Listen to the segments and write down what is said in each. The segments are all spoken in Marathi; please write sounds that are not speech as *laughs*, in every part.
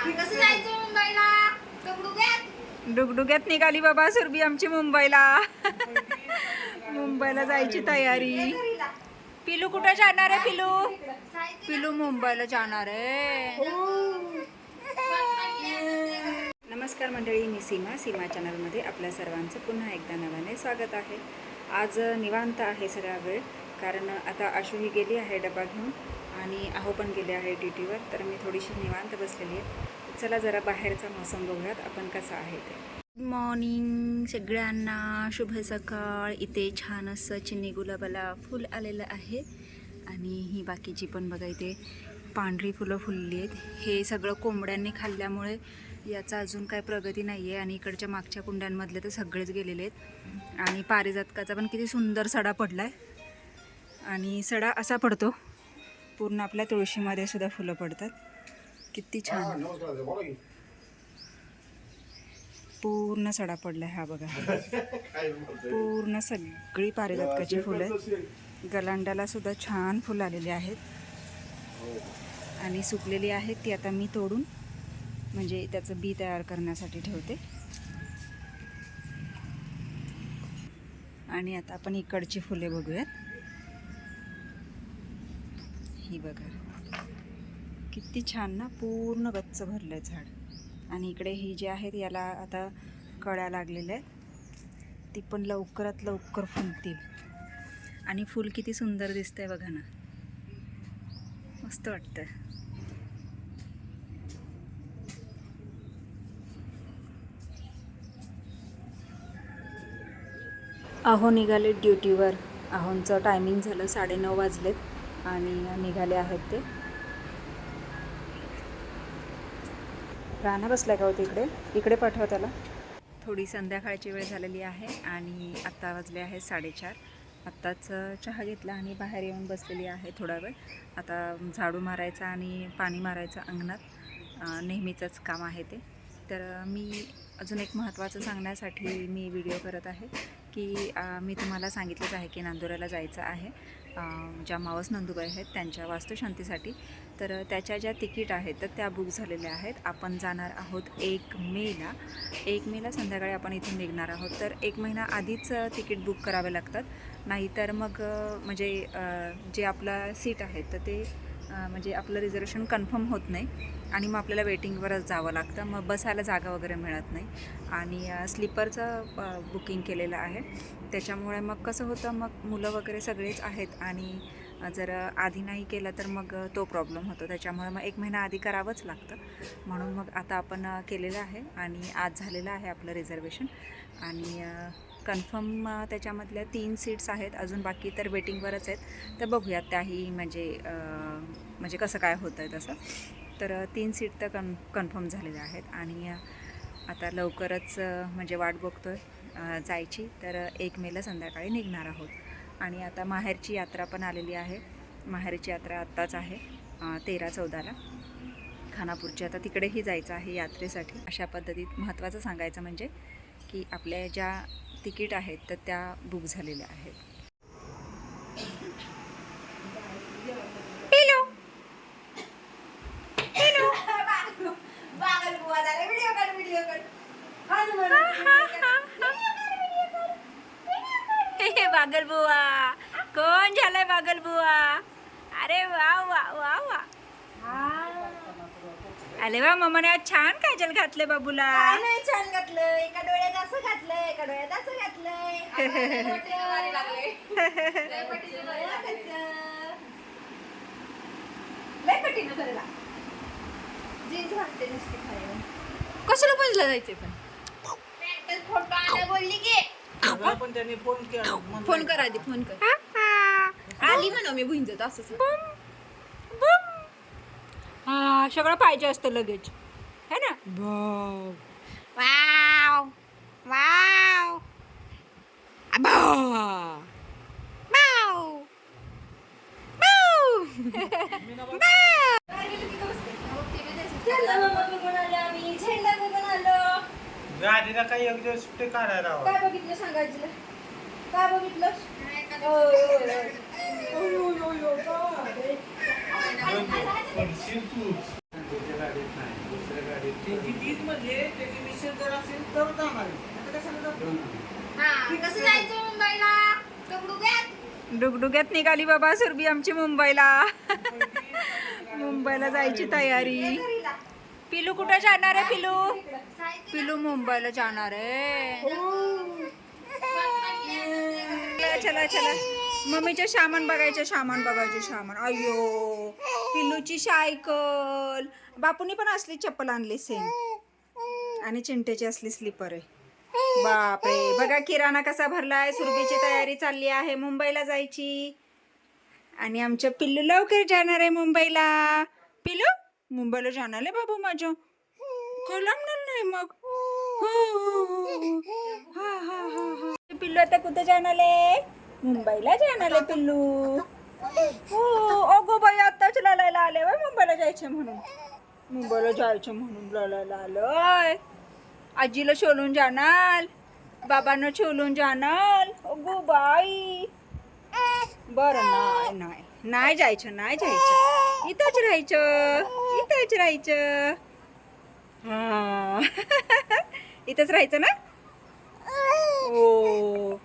कसं जायचं मुंबईला? डुगडुग्यात? डुगडुग्यात निघाली बाबा सुरभी आमची मुंबईला. मुंबईला जायची तयारी. पिलू कुठे जाणार आहे पिलू? पिलू मुंबईला जाणार आहे. नमस्कार मंडळी मी सीमा सीमा चॅनलमध्ये आपल्या सर्वांचं पुन्हा एकदा नव्याने स्वागत आहे. आज निवांत आहे सगळा वेळ कारण आता आशू ही गेली आहे डबा घेऊन आणि अहो पण गेले आहे ड्युटीवर तर मी थोडीशी निवांत बसलेली आहे. चला जरा बाहेरचा मौसम बघूयात आपण कसा आहे ते. गुड मॉर्निंग सगळ्यांना. शुभ सकाळ. इथे छान असं चिनी गुलाबाला फुल आलेलं आहे. आणि ही बाकीची पण बघा इथे पांढरी फुलं फुलली आहेत. हे सगळं कोंबड्यांनी खाल्ल्यामुळे याचा अजून काय प्रगती नाही आहे आणि इकडच्या मागच्या कुंड्यांमधले तर सगळेच गेलेले आहेत. आणि पारिजातकाचा पण किती सुंदर सडा पडला आहे आणि सडा असा पडतो. पूर्ण आपल्या तुळशीमध्ये सुद्धा फुलं पडतात. किती छान. पूर्ण सडा पडला हा बघा. पूर्ण सगळी पारिजातकाची फुलं आहेत. गलांडाला सुद्धा छान फुलं आलेली आहेत. आणि सुकलेली आहेत ती आता मी तोडून म्हणजे त्याचं बी तयार करण्यासाठी ठेवते. आणि आता आपण इकडची फुले बघूयात. ही बघा. किती छान ना पूर्ण गच्च भरलं आहे झाड. आणि इकडे ही जी आहेत याला आता कळ्या लागलेल्या आहेत. ती पण लवकरात लवकर फुलतील. आणि फूल किती सुंदर दिसतंय बघा ना. मस्त वाटतं अहो निघाले ड्युटीवर. अहोंचं टायमिंग झालं साडेनऊ वाजलेत. आणि निघाले आहेत ते. राणा बसलाय का हो तिकडे? इकडे पाठवा त्याला. थोडी संध्याकाळची वेळ झालेली आहे आणि आत्ता वाजले आहे साडेचार. आत्ताच चहा घेतला आणि बाहेर येऊन बसलेली आहे थोडा वेळ. आता झाडू मारायचा आणि पाणी मारायचं अंगणात. नेहमीचंच काम आहे ते. तर मी अजून एक महत्त्वाचं सांगण्यासाठी मी व्हिडिओ करत आहे की मी तुम्हाला सांगितलंच आहे की नांदुराला जायचं आहे. ज्या मावस नंदुबाई आहेत त्यांच्या वास्तुशांतीसाठी. तर त्याच्या ज्या तिकीट आहेत तर त्या बुक झालेल्या आहेत. आपण जाणार आहोत एक मेला. एक मेला संध्याकाळी आपण इथून निघणार आहोत. तर एक महिना आधीच तिकीट बुक करावे लागतात. नाहीतर मग म्हणजे जे आपलं सीट आहे तर ते म्हणजे आपलं रिझर्वेशन कन्फर्म होत नाही. आणि मग आपल्याला वेटिंगवरच जावं लागतं. मग बसायला जागा वगैरे मिळत नाही. आणि स्लीपरचं बुकिंग केलेलं आहे. त्याच्यामुळे मग कसं होतं मग मुलं वगैरे सगळेच आहेत आणि जर आधी नाही केलं तर मग तो प्रॉब्लेम होतो. त्याच्यामुळे मग एक महिना आधी करावंच लागतं. म्हणून मग आता आपण केलेलं आहे आणि आज झालेलं आहे आपलं रिझर्वेशन. आणि कन्फर्म त्याच्यामधल्या तीन सीट्स आहेत. अजून बाकी तर वेटिंगवरच आहेत. तर बघूयात त्याही म्हणजे म्हणजे कसं काय होतं आहे तसं. तर तीन सीट तर कन कन्फर्म झालेल्या आहेत आणि आता लवकरच म्हणजे वाट बघतो आहे जायची. तर एक मेला संध्याकाळी निघणार आहोत. आणि आता माहेरची यात्रा पण आलेली आहे. माहेरची यात्रा आत्ताच आहे तेरा चौदाला. खानापूरची आता तिकडेही जायचं आहे यात्रेसाठी. अशा पद्धतीत महत्त्वाचं सांगायचं म्हणजे की आपल्या ज्या तिकीट आहेत तर त्या बुक झालेल्या आहेत. बुवा व्हिडिओ काढ व्हिडिओ काढ हे बागल बुवा कोण झालाय बागल बुवा अरे वा वा वा वा अरे वा मम्माने आज छान काजल घातले बाबूला. काय नाही छान घातलं एका डोळ्यात असं घातलंय एका डोळ्यात असं घातलंय. लय पटीनं भरला जीन्स घालते नुसती खाली कशाला पुजला जायचे पण? पॅन्टच फोटो आला बोलली की. पण त्यांनी फोन केला. फोन कर आधी फोन कर. आली म्हणा मी भुंजत असं हा सगळं पाहिजे असतं लगेच. है ना? वाव वाव अबा बाव बाव झेंडा बाबा बघून आलो आम्ही झेंडा बघून आलो गाडीला काही एक दिवस सुट्टी काढायला हवं. काय बघितलं सांगायचं काय बघितलं ओय, ओय, ओय. ओय, ओय, ओय, ओय, काय? पण- पण शिरतूच. त्याच्या गाडीत नाही दुसऱ्या गाडीत त्याची तीच म्हणजे त्याची मिशन जर असेल तर जाणार आहे. आता कशाला जातो? कसं जायचं मुंबईला दगडूग्यात डुगडुग्यात निघाली बाबा सुरभी आमची मुंबईला मुंबईला जायची तयारी. पिलू कुठं जाणार आहे पिलू? पिलू मुंबईला जाणार आहे. चला चला मम्मीचे सामान बघायचे सामान बघायचे सामान. अयो पिल्लूची सायकल. बापूनी पण असली चप्पल आणली सेम. आणि चिंटेची असली स्लीपर आहे. बापरे. बघा किराणा कसा भरलाय. सुरभीची तयारी चालली आहे. मुंबईला जायची. आणि आमच्या पिल्लू लवकर जाणार आहे मुंबईला. पिलू? मुंबईला जाणार आहे बाबू माझं कलमणार नाही मग. हो. हा हा. हा हा पिल्लू आता कुठे जाणार आहे? मुंबईला जाणार आहे पिल्लू. हो अगो बाई आताच लढायला आले वय मुंबईला जायचे म्हणून. मुंबईला जायचं म्हणून लढायला आलोय. आजीला सोलून जाणार. बाबांना सोलून जाणार. अगो बाई. बरं नाही नाही. नाही जायचं नाही जायचं. इथंच राहायचं इथंच राहायचं. हा. इथंच राहायचं ना? हो.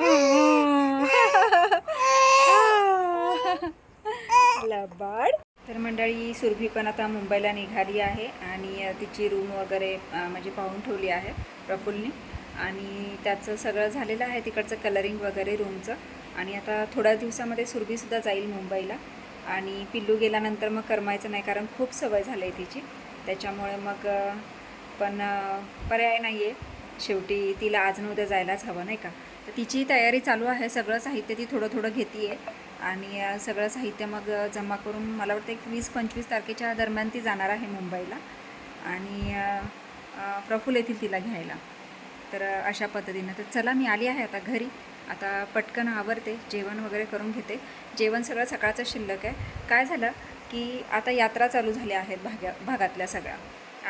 ओ लबाड. तर मंडळी सुरभी पण आता मुंबईला निघाली आहे आणि तिची रूम वगैरे म्हणजे पाहून ठेवली आहे प्रफुल्लनी आणि त्याचं सगळं झालेलं आहे तिकडचं कलरिंग वगैरे रूमचं आणि आता थोड्या दिवसामध्ये सुरभीसुद्धा जाईल मुंबईला. आणि पिल्लू गेल्यानंतर मग करमायचं नाही कारण खूप सवय झाली आहे तिची. त्याच्यामुळे मग पण पर्याय नाही आहे शेवटी तिला आज न उद्या जायलाच हवं नाही का? तर तिची तयारी चालू आहे सगळं साहित्य ती थोडं थोडं घेते आहे आणि सगळं साहित्य मग जमा करून मला वाटतं एक वीस पंचवीस तारखेच्या दरम्यान ती जाणार आहे मुंबईला. आणि प्रफुल प्रफुल्ल येथील तिला घ्यायला. तर अशा पद्धतीनं. तर चला मी आली आहे आता घरी. आता पटकन आवरते जेवण वगैरे करून घेते. जेवण सगळं सकाळचं शिल्लक आहे. काय झालं की आता यात्रा चालू झाल्या आहेत भाग्या भागातल्या सगळ्या.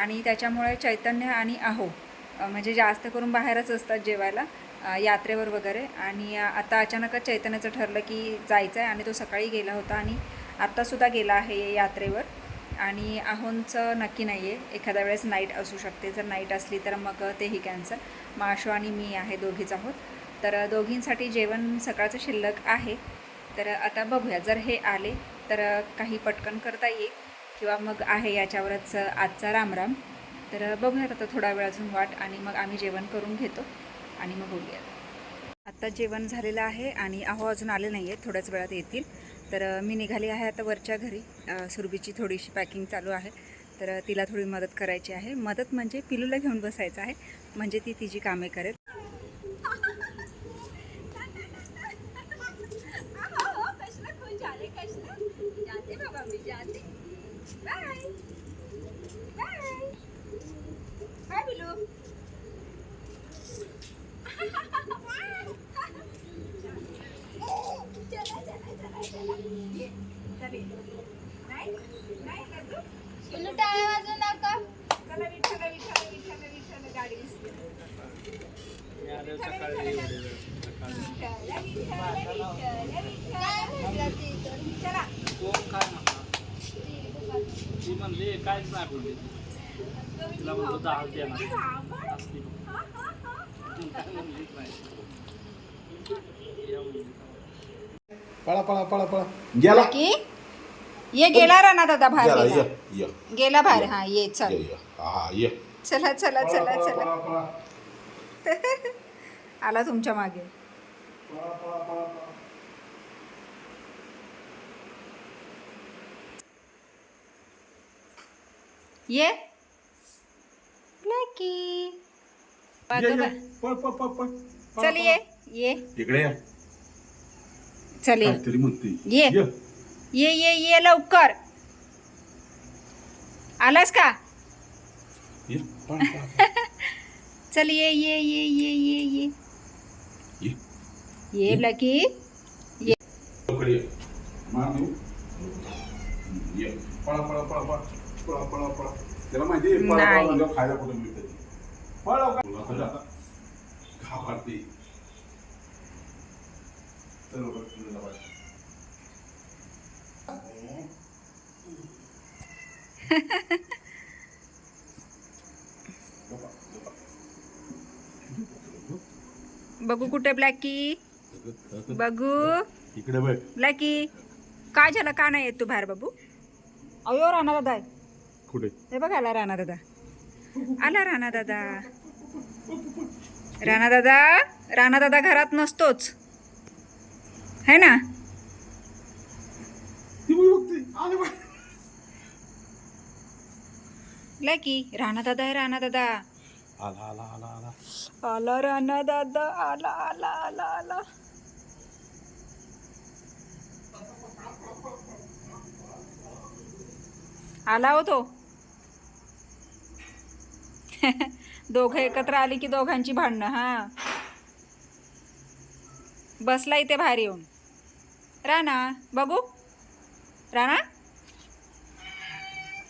आणि त्याच्यामुळे चैतन्य आणि आहो म्हणजे जास्त करून बाहेरच असतात जेवायला यात्रेवर वगैरे. आणि आता अचानकच चैतन्याचं ठरलं की जायचं आहे आणि तो सकाळी गेला होता आणि आत्तासुद्धा गेला आहे यात्रेवर. आणि आहोंचं नक्की नाही आहे एखाद्या वेळेस नाईट असू शकते. जर नाईट असली तर मग तेही कॅन्सल माशो आणि मी आहे दोघीच आहोत. तर दोघींसाठी जेवण सकाळचं शिल्लक आहे. तर आता बघूया जर हे आले तर काही पटकन करता येईल किंवा मग आहे याच्यावरच आजचा रामराम. तर बघूयात आता थोडा वेळ अजून वाट आणि मग आम्ही जेवण करून घेतो आणि मग बोलूयात. आत्ता जेवण झालेलं आहे आणि अहो अजून आले नाही आहेत थोड्याच वेळात येतील. तर मी निघाली आहे आता वरच्या घरी. सुरभीची थोडीशी पॅकिंग चालू आहे. तर तिला थोडी मदत करायची आहे. मदत म्हणजे पिलूला घेऊन बसायचं आहे. म्हणजे ती तिची कामे करेल पिल्लू टाळ्या वाजवू नका काय म्हटलं ती तर? कोण काय म्हणणार? ती म्हणली बोलली तिला म्हणतो दहा देणार असली. पळा पळा पळा पळा. गेला. की ये गेला राणा दादा बाहेर गेला गेला. ये ये. गेला बाहेर. हा ये चल. ये ये. हा ये. चला चला चला चला. पळा, पळा. *laughs* आला तुमच्या मागे पळा, पळा, पळा, पळा. ये ब्लॅकी ये, ये. पळ, पळ, पळ, पळ. पळा, चल ये ये इकडे ये. चल ये काहीतरी म्हणते ये. ये ये ये लवकर आलास का ये. पळा, पळा, पळा. *laughs* चल ये ये ये ये ये ये ये. लवकर ये. मार देऊ. हम्म, ये. पळा, पळा, पळा, पळा. पळा, पळा, पळा. त्याला माहिती आहे, पळा, नाही. पळा म्हणल्यावर खायला कुठे मिळतं ते. पळ तर. *laughs* बघू कुठे ब्लॅकी बघू इकडे बघ ब्लॅकी काय झालं का नाही येत तू बाहेर बाबू अयो राणा दादा. कुठे? हे बघ आला राणा दादा. आला राणा दादा. राणा दादा राणा दादा घरात नसतोच. है ना? ब्लॅकी राणा दादा आहे राणा दादा. आला आला आला आला. आला राणा दादा आला आला आला आला. आला हो तो. *laughs* दोघं एकत्र आली की दोघांची भांडणं हा. बसला इथे बाहेर येऊन. राणा बघू राणा?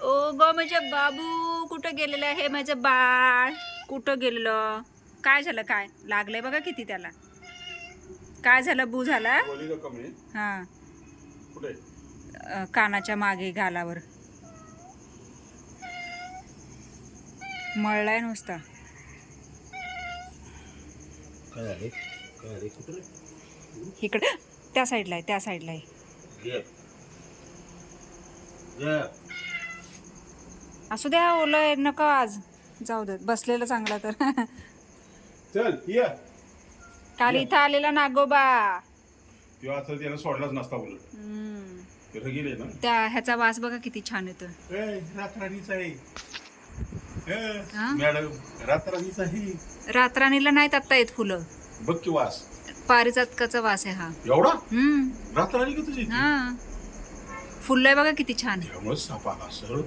ओ ग माझं बाबू कुठं गेलेलं आहे? माझं बाळ कुठं गेलेलं? काय झालं काय? लागलंय बघा किती त्याला. काय झालं? बू झाला? हां. कानाच्या मागे गालावर. मळलाय नुसता. इकडे. त्या साईडला आहे त्या साईडला आहे. ये ये असू द्या ओलं आहे नका आज. जाऊ देत. बसलेलं चांगलं तर. चल ये. काल इथं आलेला नागोबा. किंवा असं त्यानं सोडलाच नसता उलट. गेले ना? त्या ह्याचा वास बघा किती छान येतो ए रातराणीच आहे. हा? मॅडम रातराणीच आहे रातराणीला नाहीत आत्ता येत फुलं. बघ की वास. पारिजातकाचा वास आहे हा. एवढा? हम्म. रातराणी का तुझी? हा. फुललंय बघा किती छान. त्यामुळे सापाला सरळ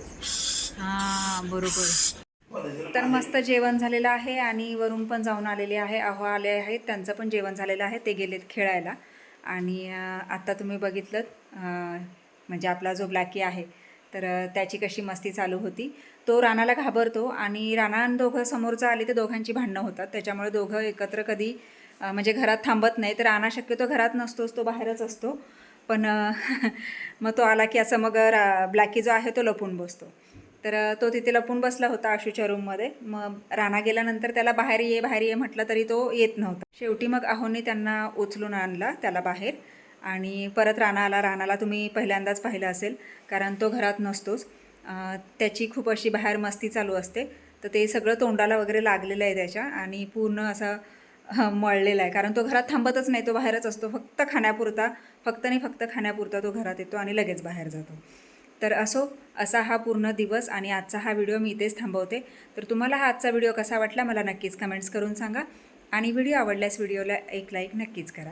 हा बरोबर. तर मस्त जेवण झालेलं आहे आणि वरून पण जाऊन आलेले आहे अहो आले आहेत. त्यांचं पण जेवण झालेलं आहे ते गेलेत खेळायला. आणि अं, आता तुम्ही बघितलं म्हणजे आपला जो ब्लॅकी आहे तर त्याची कशी मस्ती चालू होती तो रानाला घाबरतो आणि राणा आणि दोघं समोरचं आले तर दोघांची भांडणं होतात. त्याच्यामुळे दोघं एकत्र कधी म्हणजे घरात थांबत नाही. तर राणा शक्यतो घरात नसतोच तो बाहेरच असतो. पण *laughs* मग तो आला की असं मग रा ब्लॅकी जो आहे तो लपून बसतो. तर तो तिथे लपून बसला होता आशूच्या रूममध्ये. मग राणा गेल्यानंतर त्याला बाहेर ये बाहेर ये म्हटलं तरी तो येत नव्हता. शेवटी मग अहोनी त्यांना उचलून आणला त्याला बाहेर. आणि परत राणा आला राणाला तुम्ही पहिल्यांदाच पाहिलं असेल कारण तो घरात नसतोच. त्याची खूप अशी बाहेर मस्ती चालू असते. तर ते सगळं तोंडाला वगैरे लागलेलं आहे त्याच्या आणि पूर्ण असं अ, मळलेला आहे. कारण तो घरात थांबतच नाही तो बाहेरच असतो. फक्त खाण्यापुरता फक्त नाही फक्त खाण्यापुरता तो घरात येतो आणि लगेच बाहेर जातो. तर असो असा हा पूर्ण दिवस आणि आजचा हा व्हिडिओ मी इथेच थांबवते. तर तुम्हाला हा आजचा व्हिडिओ कसा वाटला मला नक्कीच कमेंट्स करून सांगा. आणि व्हिडिओ आवडल्यास व्हिडिओला एक लाईक नक्कीच करा.